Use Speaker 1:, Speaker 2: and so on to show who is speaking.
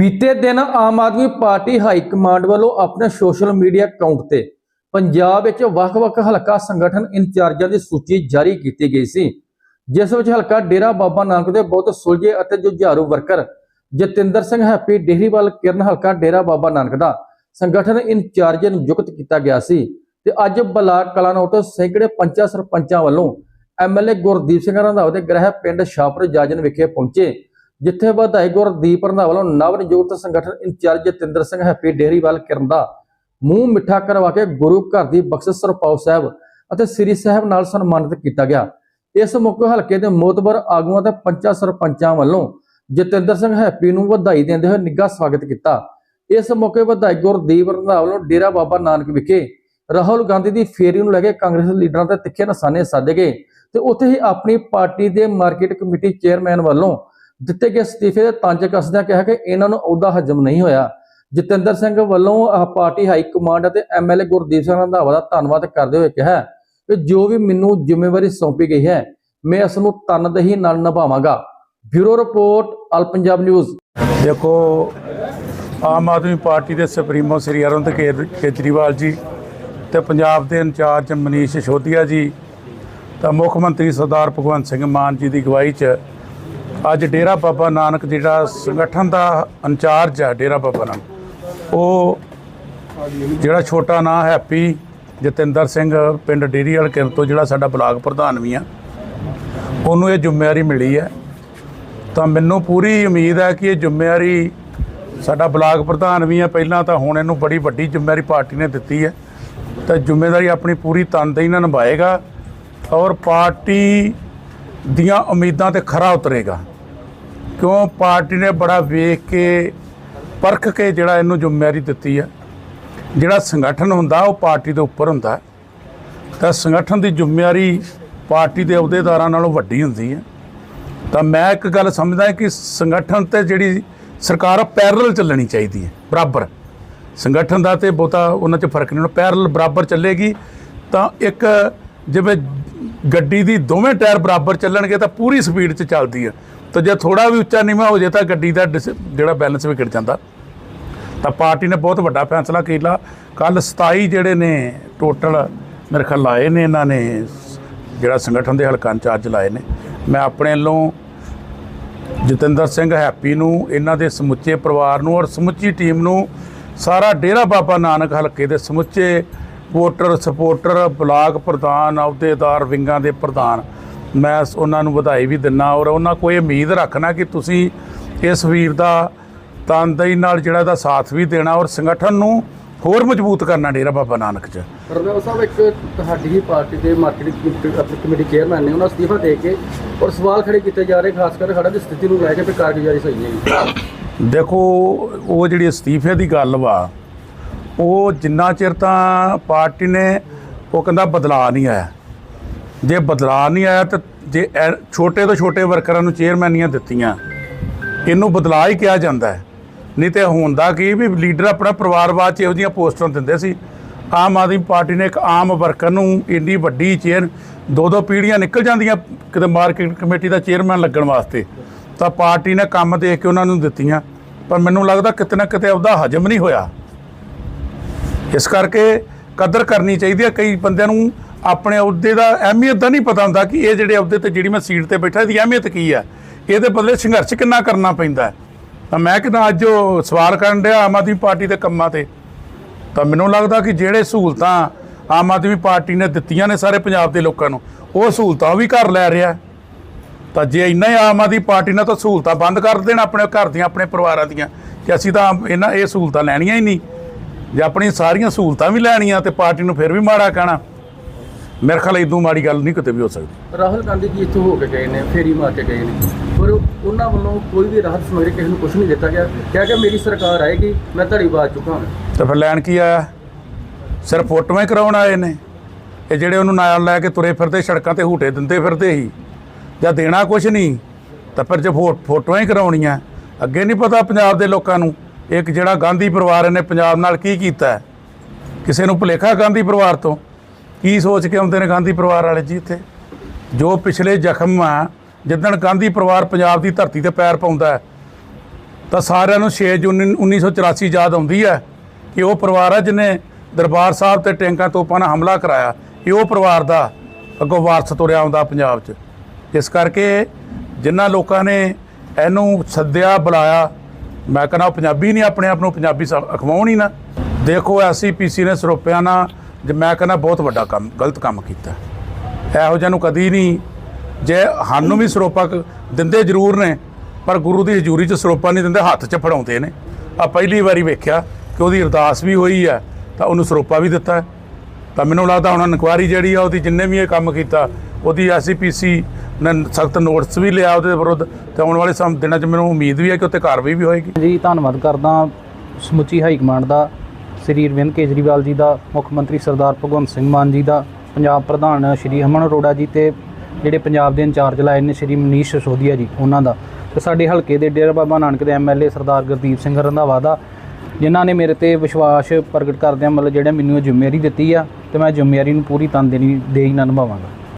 Speaker 1: ਬੀਤੇ ਦਿਨ Aam Aadmi party high command ਵੱਲੋਂ ਆਪਣੇ ਸੋਸ਼ਲ ਮੀਡੀਆ ਅਕਾਊਂਟ ਤੇ ਪੰਜਾਬ ਵਿੱਚ ਵੱਖ-ਵੱਖ ਹਲਕਾ ਸੰਗਠਨ ਇੰਚਾਰਜਾਂ ਦੀ ਸੂਚੀ ਜਾਰੀ ਕੀਤੀ ਗਈ ਸੀ, ਜਿਸ ਵਿੱਚ ਹਲਕਾ ਡੇਰਾ ਬਾਬਾ ਨਾਨਕ ਦੇ ਬਹੁਤ ਸੁਲਝੇ ਅਤੇ ਜੁਝਾਰੂ ਵਰਕਰ ਜਤਿੰਦਰ ਸਿੰਘ ਹੈਪੀ, ਡੇਹਰੀਵਾਲ, ਕਿਰਨ ਹਲਕਾ, ਡੇਰਾ ਬਾਬਾ ਨਾਨਕ ਦਾ ਸੰਗਠਨ ਇੰਚਾਰਜ ਨਿਯੁਕਤ ਕੀਤਾ ਗਿਆ ਸੀ ਤੇ ਅੱਜ ਬਲਾਕ ਕਲਾਨੌਰ ਤੋਂ ਸੈਂਕੜੇ ਪੰਚਾਂ ਸਰਪੰਚਾਂ ਵੱਲੋਂ ਐਮਐਲਏ ਗੁਰਦੀਪ ਸਿੰਘ ਰੰਧਾਵਾ ਦੇ ਗ੍ਰਹਿ ਪਿੰਡ ਸ਼ਾਹਪੁਰ ਜਾਜਨ ਵਿਖੇ ਪਹੁੰਚੇ ਜਿੱਥੇ ਵਧਾਈ ਗੁਰਦੀਪ ਰੰਧਾਵਾ ਵੱਲੋਂ ਨਵ ਨਿਯੁਕਤ ਸੰਗਠਨ ਇੰਚਾਰਜ ਜਤਿੰਦਰ ਸਿੰਘ ਹੈਪੀ ਡੇਹਰੀਵਾਲ ਕਿਰਨ ਦਾ ਮੂੰਹ ਮਿੱਠਾ ਕਰਵਾ ਕੇ ਗੁਰੂ ਘਰ ਦੀ ਬਖਸ਼ਿਸ਼ ਸਰਪਾਉ ਸਾਹਿਬ ਅਤੇ ਸ੍ਰੀ ਸਾਹਿਬ ਨਾਲ ਸਨਮਾਨਿਤ ਕੀਤਾ ਗਿਆ। ਇਸ ਮੌਕੇ ਹਲਕੇ ਦੇ ਮੋਤਬਰ ਆਗੂਆਂ ਤੇ ਪੰਚਾਂ ਸਰਪੰਚਾਂ ਵੱਲੋਂ ਜਤਿੰਦਰ ਸਿੰਘ ਹੈਪੀ ਨੂੰ ਵਧਾਈ ਦਿੰਦੇ ਹੋਏ ਨਿੱਘਾ ਸਵਾਗਤ ਕੀਤਾ। ਇਸ ਮੌਕੇ ਵਧਾਈ ਗੁਰਦੀਪ ਰੰਧਾਵਾ ਵੱਲੋਂ ਡੇਰਾ ਬਾਬਾ ਨਾਨਕ ਵਿਖੇ ਰਾਹੁਲ ਗਾਂਧੀ ਦੀ ਫੇਰੀ ਨੂੰ ਲੈ ਕੇ ਕਾਂਗਰਸ ਲੀਡਰਾਂ ਤੇ ਤਿੱਖੇ ਨਿਸ਼ਾਨੇ ਸਾਧੇ ਗਏ ਤੇ ਉੱਥੇ ਹੀ ਆਪਣੀ ਪਾਰਟੀ ਦੇ ਮਾਰਕੀਟ ਕਮੇਟੀ ਚੇਅਰਮੈਨ ਵੱਲੋਂ ਦਿੱਤੇ ਗਏ ਅਸਤੀਫੇ ਦੇ ਤੰਜ ਕੱਸਦਿਆਂ ਕਿਹਾ ਕਿ ਇਹਨਾਂ ਨੂੰ ਅਹੁਦਾ ਹਜਮ ਨਹੀਂ ਹੋਇਆ। ਜਤਿੰਦਰ ਸਿੰਘ ਵੱਲੋਂ ਪਾਰਟੀ ਹਾਈ ਕਮਾਂਡ ਅਤੇ ਐਮਐਲਏ ਗੁਰਦੀਪ ਸਿੰਘ ਰੰਧਾਵਾ ਦਾ ਧੰਨਵਾਦ ਕਰਦੇ ਹੋਏ ਕਿਹਾ ਕਿ ਜੋ ਵੀ ਮੈਨੂੰ ਜ਼ਿੰਮੇਵਾਰੀ ਸੌਂਪੀ ਗਈ ਹੈ, ਮੈਂ ਇਸ ਨੂੰ ਤਨਦੇਹੀ ਨਾਲ ਨਿਭਾਵਾਂਗਾ। Bureau report, all Punjab news.
Speaker 2: ਦੇਖੋ, ਆਮ ਆਦਮੀ ਪਾਰਟੀ ਦੇ ਸੁਪਰੀਮੋ ਸ੍ਰੀ ਅਰਵਿੰਦ ਕੇਰ- ਕੇਜਰੀਵਾਲ ਜੀ ਤੇ ਪੰਜਾਬ ਦੇ ਇੰਚਾਰਜ ਮਨੀਸ਼ ਸੋਧੀਆ ਜੀ, ਤਾਂ ਮੁੱਖ ਮੰਤਰੀ ਸਰਦਾਰ ਭਗਵੰਤ ਸਿੰਘ ਮਾਨ ਜੀ ਦੀ ਅਗਵਾਈ 'ਚ ਅੱਜ ਡੇਰਾ ਬਾਬਾ ਨਾਨਕ ਜਿਹੜਾ ਸੰਗਠਨ ਦਾ ਇੰਚਾਰਜ ਹੈ, ਡੇਰਾ ਬਾਬਾ ਨਾਨਕ, ਉਹ ਜਿਹੜਾ ਛੋਟਾ ਨਾਂ ਹੈਪੀ ਜਤਿੰਦਰ ਸਿੰਘ, ਪਿੰਡ ਡੇਰੀ ਵਾਲ ਕਿਰ ਤੋਂ ਜਿਹੜਾ ਸਾਡਾ ਬਲਾਕ ਪ੍ਰਧਾਨ ਵੀ ਆ, ਉਹਨੂੰ ਇਹ ਜ਼ਿੰਮੇਵਾਰੀ ਮਿਲੀ ਹੈ। ਤਾਂ ਮੈਨੂੰ ਪੂਰੀ ਉਮੀਦ ਹੈ ਕਿ ਇਹ ਜ਼ਿੰਮੇਵਾਰੀ ਸਾਡਾ ਬਲਾਕ ਪ੍ਰਧਾਨ ਵੀ ਹੈ ਪਹਿਲਾਂ ਤਾਂ ਹੁਣ ਇਹਨੂੰ ਬੜੀ ਵੱਡੀ ਜ਼ਿੰਮੇਵਾਰੀ ਪਾਰਟੀ ਨੇ ਦਿੱਤੀ ਹੈ। ਤਾਂ ਜ਼ਿੰਮੇਵਾਰੀ ਆਪਣੀ ਪੂਰੀ ਤਨਦੇਹੀ ਨਾਲ ਨਿਭਾਏਗਾ ਔਰ ਪਾਰਟੀ ਦੀਆਂ ਉਮੀਦਾਂ ਤੇ ਖਰਾ ਉਤਰੇਗਾ। ਕਿਉਂ ਪਾਰਟੀ ਨੇ ਬੜਾ ਵੇਖ ਕੇ, ਪਰਖ ਕੇ ਜਿਹੜਾ ਇਹਨੂੰ ਜ਼ਿੰਮੇਵਾਰੀ ਦਿੱਤੀ ਹੈ ਜਿਹੜਾ ਸੰਗਠਨ ਹੁੰਦਾ, ਉਹ ਪਾਰਟੀ ਦੇ ਉੱਪਰ ਹੁੰਦਾ। ਤਾਂ ਸੰਗਠਨ ਦੀ ਜ਼ਿੰਮੇਵਾਰੀ ਪਾਰਟੀ ਦੇ ਅਹੁਦੇਦਾਰਾਂ ਨਾਲੋਂ ਵੱਡੀ ਹੁੰਦੀ ਹੈ ਤਾਂ ਮੈਂ ਇੱਕ ਗੱਲ ਸਮਝਦਾ ਕਿ ਸੰਗਠਨ ਤੇ ਜਿਹੜੀ ਸਰਕਾਰ ਪੈਰਲ ਚੱਲਣੀ ਚਾਹੀਦੀ ਹੈ ਬਰਾਬਰ। ਸੰਗਠਨ ਦਾ ਤੇ ਬਹੁਤਾ ਉਹਨਾਂ 'ਚ ਫ਼ਰਕ ਨਹੀਂ ਹੁੰਦਾ ਪੈਰਲ ਬਰਾਬਰ ਚੱਲੇਗੀ। ਤਾਂ ਇੱਕ ਜਿਵੇਂ ਗੱਡੀ ਦੀ ਦੋਵੇਂ ਟਾਇਰ ਬਰਾਬਰ ਚੱਲਣਗੇ, ਤਾਂ ਪੂਰੀ ਸਪੀਡ 'ਚ ਚੱਲਦੀ ਹੈ ਤਾਂ ਜੇ ਥੋੜਾ ਵੀ ਉੱਚਾ ਨੀਵਾਂ ਹੋ ਜੇ ਤਾਂ ਗੱਡੀ ਦਾ ਡਿਸ- ਜਿਹੜਾ ਬੈਲੈਂਸ ਵਿਗੜ ਜਾਂਦਾ। ਤਾਂ ਪਾਰਟੀ ਨੇ ਬਹੁਤ ਵੱਡਾ ਫੈਸਲਾ ਕੀਤਾ। ਕੱਲ 27 ਜਿਹੜੇ ਨੇ ਟੋਟਲ ਮੇਰੇ ਖਿਆਲ ਲਾਏ ਨੇ ਇਹਨਾਂ ਨੇ, ਜਿਹੜਾ ਸੰਗਠਨ ਦੇ ਹਲਕਾ ਇੰਚਾਰਜ ਲਾਏ ਨੇ। ਮੈਂ ਆਪਣੇ ਵੱਲੋਂ ਜਤਿੰਦਰ ਸਿੰਘ ਹੈਪੀ ਨੂੰ, ਇਹਨਾਂ ਦੇ ਸਮੁੱਚੇ ਪਰਿਵਾਰ ਨੂੰ ਔਰ ਸਮੁੱਚੀ ਟੀਮ ਨੂੰ ਸਾਰਾ ਡੇਰਾ ਬਾਬਾ ਨਾਨਕ ਹਲਕੇ ਦੇ ਸਮੁੱਚੇ ਵੋਟਰ, ਸਪੋਰਟਰ, ਬਲਾਕ ਪ੍ਰਧਾਨ, ਅਹੁਦੇਦਾਰ ਵਿੰਗਾਂ ਦੇ ਪ੍ਰਧਾਨ ਮੈਂ ਉਹਨਾਂ ਨੂੰ ਵਧਾਈ ਵੀ ਦਿੰਨਾ ਔਰ ਉਹਨਾਂ ਕੋਈ ਉਮੀਦ ਰੱਖਣਾ ਕਿ ਤੁਸੀਂ ਇਸ ਵੀਰ ਦਾ ਤਨਦੇਹੀ ਨਾਲ ਜਿਹੜਾ ਦਾ ਸਾਥ ਵੀ ਦੇਣਾ ਔਰ ਸੰਗਠਨ ਨੂੰ ਹੋਰ ਮਜ਼ਬੂਤ ਕਰਨਾ ਡੇਰਾ ਬਾਬਾ ਨਾਨਕ 'ਚ।
Speaker 3: ਰਣਵੀਰ ਸਾਹਿਬ ਇੱਕ ਤੁਹਾਡੀ ਹੀ ਪਾਰਟੀ ਦੇ ਮਾਰਕੀਟਿੰਗ ਕਮੇਟੀ ਚੇਅਰਮੈਨ ਨੇ ਉਹਨਾਂ ਅਸਤੀਫਾ ਦੇ ਕੇ ਔਰ ਸਵਾਲ ਖੜੇ ਕੀਤੇ ਜਾ ਰਹੇ ਖਾਸ ਕਰਕੇ ਖੜਾ ਦੀ ਸਥਿਤੀ ਨੂੰ ਲੈ ਕੇ ਵੀ ਕਾਰਗੁਜ਼ਾਰੀ ਸਹੀ ਨਹੀਂ
Speaker 2: ਦੇਖੋ ਉਹ ਜਿਹੜੀ ਅਸਤੀਫੇ ਦੀ ਗੱਲ ਵਾ ਉਹ ਜਿੰਨਾ ਚਿਰ ਤਾਂ ਪਾਰਟੀ ਨੇ ਉਹ ਕਹਿੰਦਾ ਬਦਲਾਅ ਨਹੀਂ ਆਇਆ। ਜੇ ਬਦਲਾਅ ਨਹੀਂ ਆਇਆ ਤਾਂ ਜੇ ਐ- ਛੋਟੇ ਤੋਂ ਛੋਟੇ ਵਰਕਰਾਂ ਨੂੰ ਚੇਅਰਮੈਨੀਆਂ ਦਿੱਤੀਆਂ, ਇਹਨੂੰ ਬਦਲਾਅ ਹੀ ਕਿਹਾ ਜਾਂਦਾ ਹੈ। ਨਹੀਂ ਤੇ ਹੁੰਦਾ ਕੀ ਵੀ ਲੀਡਰ ਆਪਣਾ ਪਰਿਵਾਰਵਾਦ ਚ ਇਹੋ ਜਿਹੀਆਂ ਪੋਸਟਾਂ ਦਿੰਦੇ ਸੀ। ਆਮ ਆਦਮੀ ਪਾਰਟੀ ਨੇ ਇੱਕ ਆਮ ਵਰਕਰ ਨੂੰ ਇੰਨੀ ਵੱਡੀ ਚੇਅਰ ਦੋ ਦੋ ਪੀੜ੍ਹੀਆਂ ਨਿਕਲ ਜਾਂਦੀਆਂ ਕਿਤੇ ਮਾਰਕੀਟ ਕਮੇਟੀ ਦਾ ਚੇਅਰਮੈਨ ਲੱਗਣ ਵਾਸਤੇ। ਤਾਂ ਪਾਰਟੀ ਨੇ ਕੰਮ ਦੇਖ ਕੇ ਉਹਨਾਂ ਨੂੰ ਦਿੱਤੀਆਂ, ਪਰ ਮੈਨੂੰ ਲੱਗਦਾ ਕਿਤੇ ਨਾ ਕਿਤੇ ਉਹਦਾ ਹਜਮ ਨਹੀਂ ਹੋਇਆ। ਇਸ ਕਰਕੇ ਕਦਰ ਕਰਨੀ ਚਾਹੀਦੀ ਹੈ ਕਈ ਬੰਦਿਆਂ ਨੂੰ ਆਪਣੇ ਅਹੁਦੇ ਦਾ ਅਹਿਮੀਅਤ ਦਾ ਨਹੀਂ ਪਤਾ ਹੁੰਦਾ ਕਿ ਇਹ ਜਿਹੜੇ ਅਹੁਦੇ ਤੇ ਜਿਹੜੀ ਮੈਂ ਸੀਟ ਤੇ ਬੈਠਾ, ਇਹਦੀ ਅਹਿਮੀਅਤ ਕੀ ਹੈ? ਇਹਦੇ ਬਦਲੇ ਸੰਘਰਸ਼ ਕਿੰਨਾ ਕਰਨਾ ਪੈਂਦਾ ਹੈ। ਤਾਂ ਮੈਂ ਕਿਦਾਂ ਅੱਜ ਉਹ ਸਵਾਲ ਕਰਨ ਡਿਆ ਆਮ ਆਦਮੀ ਪਾਰਟੀ ਦੇ ਕੰਮਾਂ ਤੇ। ਤਾਂ ਮੈਨੂੰ ਲੱਗਦਾ ਕਿ ਜਿਹੜੇ ਸਹੂਲਤਾਂ ਆਮ ਆਦਮੀ ਪਾਰਟੀ ਨੇ ਦਿੱਤੀਆਂ ਨੇ ਸਾਰੇ ਪੰਜਾਬ ਦੇ ਲੋਕਾਂ ਨੂੰ, ਉਹ ਸਹੂਲਤਾਂ ਉਹ ਵੀ ਘਰ ਲੈ ਰਿਹਾ ਤਾਂ ਜੇ ਇੰਨਾ ਹੀ ਆਮ ਆਦਮੀ ਪਾਰਟੀ ਨਾਲ ਤਾਂ ਸਹੂਲਤਾਂ ਬੰਦ ਕਰ ਦੇਣ ਆਪਣੇ ਘਰ ਦੀਆਂ, ਆਪਣੇ ਪਰਿਵਾਰਾਂ ਦੀਆਂ, ਕਿ ਅਸੀਂ ਤਾਂ ਇਹਨਾਂ, ਇਹ ਸਹੂਲਤਾਂ ਲੈਣੀਆਂ ਹੀ ਨਹੀਂ। ਜੇ ਆਪਣੀ ਸਾਰੀਆਂ ਸਹੂਲਤਾਂ ਵੀ ਲੈਣੀਆਂ ਤੇ ਪਾਰਟੀ ਨੂੰ ਫਿਰ ਵੀ ਮਾੜਾ ਕਹਿਣਾ। ਮੇਰੇ ਖਿਆਲ ਇਦੋਂ ਮਾੜੀ ਗੱਲ ਨਹੀਂ ਕਿਤੇ ਵੀ ਹੋ ਸਕਦੀ।
Speaker 3: ਰਾਹੁਲ ਗਾਂਧੀ ਜੀ ਇੱਥੋਂ ਹੋ ਕੇ ਗਏ ਨੇ ਫੇਰੀ ਮਾਰ ਕੇ ਗਏ ਨੇ। ਪਰ ਉਹਨਾਂ ਵੱਲੋਂ ਕੋਈ ਵੀ ਰਾਹਤ ਸਮਗਰੀ ਕਿਸੇ ਨੂੰ ਕੁਝ ਨਹੀਂ ਦਿੱਤਾ ਗਿਆ। ਕਿਹਾ ਕਿ ਮੇਰੀ ਸਰਕਾਰ ਆਏਗੀ ਮੈਂ ਧੜੀ ਬਾਜ ਚੁੱਕਾ ਹਾਂ।
Speaker 2: ਤਾਂ ਫਿਰ ਲੈਣ ਕੀ ਆਇਆ? ਸਿਰਫ ਫੋਟੋਆਂ ਹੀ ਕਰਾਉਣ ਆਏ ਨੇ। ਇਹ ਜਿਹੜੇ ਉਹਨੂੰ ਨਾਲ ਲੈ ਕੇ ਤੁਰੇ ਫਿਰਦੇ ਸੜਕਾਂ ਤੇ ਹੂਟੇ ਦਿੰਦੇ ਫਿਰਦੇ ਹੀ ਜਾਂ ਦੇਣਾ ਕੁਝ ਨਹੀਂ ਤਾਂ ਫਿਰ ਜੇ ਫੋ- ਫੋਟੋਆਂ ਹੀ ਕਰਾਉਣੀਆਂ ਅੱਗੇ ਨਹੀਂ ਪਤਾ ਪੰਜਾਬ ਦੇ ਲੋਕਾਂ ਨੂੰ ਇੱਕ ਜਿਹੜਾ ਗਾਂਧੀ ਪਰਿਵਾਰ ਨੇ ਪੰਜਾਬ ਨਾਲ ਕੀ ਕੀਤਾ ਹੈ? ਕਿਸੇ ਨੂੰ ਭੁਲੇਖਾ ਗਾਂਧੀ ਪਰਿਵਾਰ ਤੋਂ? ਕੀ ਸੋਚ ਕੇ ਆਉਂਦੇ ਨੇ ਗਾਂਧੀ ਪਰਿਵਾਰ ਵਾਲੇ ਜੀ ਇੱਥੇ? ਜੋ ਪਿਛਲੇ ਜ਼ਖਮ ਆ, ਜਿੱਦਣ ਗਾਂਧੀ ਪਰਿਵਾਰ ਪੰਜਾਬ ਦੀ ਧਰਤੀ ਤੇ ਪੈਰ ਪਾਉਂਦਾ ਤਾਂ ਸਾਰਿਆਂ ਨੂੰ 6 ਜੂਨ 1984 ਯਾਦ ਆਉਂਦੀ ਹੈ ਕਿ ਉਹ ਪਰਿਵਾਰ ਆ ਜਿਹਨੇ ਦਰਬਾਰ ਸਾਹਿਬ ਤੇ ਟੈਂਕਾਂ ਤੋਪਾਂ ਨਾਲ ਹਮਲਾ ਕਰਾਇਆ। ਇਹ ਉਹ ਪਰਿਵਾਰ ਦਾ ਅੱਗੋਂ ਵਾਰਸ ਤੁਰਿਆ ਆਉਂਦਾ ਪੰਜਾਬ 'ਚ। ਇਸ ਕਰਕੇ ਜਿਨ੍ਹਾਂ ਲੋਕਾਂ ਨੇ ਇਹਨੂੰ ਸੱਦਿਆ, ਬੁਲਾਇਆ, ਮੈਂ ਕਹਿੰਦਾ ਉਹ ਪੰਜਾਬੀ ਨਹੀਂ, ਆਪਣੇ ਆਪ ਨੂੰ ਪੰਜਾਬੀ ਸ- ਅਖਵਾਉਣ ਹੀ ਨਾ। ਦੇਖੋ ਐਸਸੀਪੀਸੀ ਨੇ ਸਰੋਪਿਆਂ ਨਾਲ ਜੇ ਮੈਂ ਕਹਿੰਦਾ ਬਹੁਤ ਵੱਡਾ ਕੰਮ, ਗਲਤ ਕੰਮ ਕੀਤਾ। ਇਹੋ ਜਿਹਾ ਨੂੰ ਕਦੀ ਨਹੀਂ, ਜੇ ਸਾਨੂੰ ਵੀ ਸਰੋਪਾ ਕ- ਦਿੰਦੇ ਜ਼ਰੂਰ ਨੇ, ਪਰ ਗੁਰੂ ਦੀ ਹਜ਼ੂਰੀ 'ਚ ਸਰੋਪਾ ਨਹੀਂ ਦਿੰਦੇ, ਹੱਥ 'ਚ ਫੜਾਉਂਦੇ ਨੇ। ਆ ਪਹਿਲੀ ਵਾਰੀ ਵੇਖਿਆ ਕਿ ਉਹਦੀ ਅਰਦਾਸ ਵੀ ਹੋਈ ਹੈ ਤਾਂ ਉਹਨੂੰ ਸਰੋਪਾ ਵੀ ਦਿੱਤਾ। ਤਾਂ ਮੈਨੂੰ ਲੱਗਦਾ ਹੁਣ ਇਨਕੁਆਰੀ ਜਿਹੜੀ ਆ, ਉਹਦੀ ਜਿੰਨੇ ਵੀ ਇਹ ਕੰਮ ਕੀਤਾ, ਉਹਦੀ ਐਸਸੀਪੀਸੀ ਨੇ ਸਖਤ ਨੋਟਿਸ ਵੀ ਲਿਆ ਉਹਦੇ ਵਿਰੁੱਧ, ਤੇ ਆਉਣ ਵਾਲੇ ਸਮ, ਦਿਨਾਂ 'ਚ ਮੈਨੂੰ ਉਮੀਦ ਵੀ ਹੈ ਕਿ ਉੱਤੇ ਕਾਰਵਾਈ ਵੀ ਹੋਏਗੀ।
Speaker 4: ਜੀ, ਧੰਨਵਾਦ ਕਰਦਾ ਸਮੁੱਚੀ ਹਾਈ ਕਮਾਂਡ ਦਾ। ਸ੍ਰੀ ਅਰਵਿੰਦ ਕੇਜਰੀਵਾਲ ਜੀ ਦਾ, ਮੁੱਖ ਮੰਤਰੀ ਸਰਦਾਰ ਭਗਵੰਤ ਸਿੰਘ ਮਾਨ ਜੀ ਦਾ, ਪੰਜਾਬ ਪ੍ਰਧਾਨ ਸ਼੍ਰੀ ਹਮਨ ਅਰੋੜਾ ਜੀ ਤੇ ਜਿਹੜੇ ਪੰਜਾਬ ਦੇ ਇੰਚਾਰਜ ਲਾਏ ਨੇ ਸ਼੍ਰੀ ਮਨੀਸ਼ ਸਿਸੋਦੀਆ ਜੀ, ਉਹਨਾਂ ਦਾ। ਤੇ ਸਾਡੇ ਹਲਕੇ ਦੇ ਡੇਰਾ ਬਾਬਾ ਨਾਨਕ ਦੇ ਐਮਐਲਏ ਸਰਦਾਰ ਗੁਰਦੀਪ ਸਿੰਘ ਰੰਧਾਵਾ ਦਾ, ਜਿਨ੍ਹਾਂ ਨੇ ਮੇਰੇ ਤੇ ਵਿਸ਼ਵਾਸ ਪ੍ਰਗਟ ਕਰਦਿਆਂ ਮਤਲਬ ਜਿਹੜਾ ਮੈਨੂੰ ਇਹ ਜ਼ਿੰਮੇਵਾਰੀ ਦਿੱਤੀ ਆ, ਤੇ ਮੈਂ ਜ਼ਿੰਮੇਵਾਰੀ ਨੂੰ ਪੂਰੀ ਤਨਦੇਹੀ ਦੇਈ ਨਾਲ ਨਿਭਾਵਾਂਗਾ।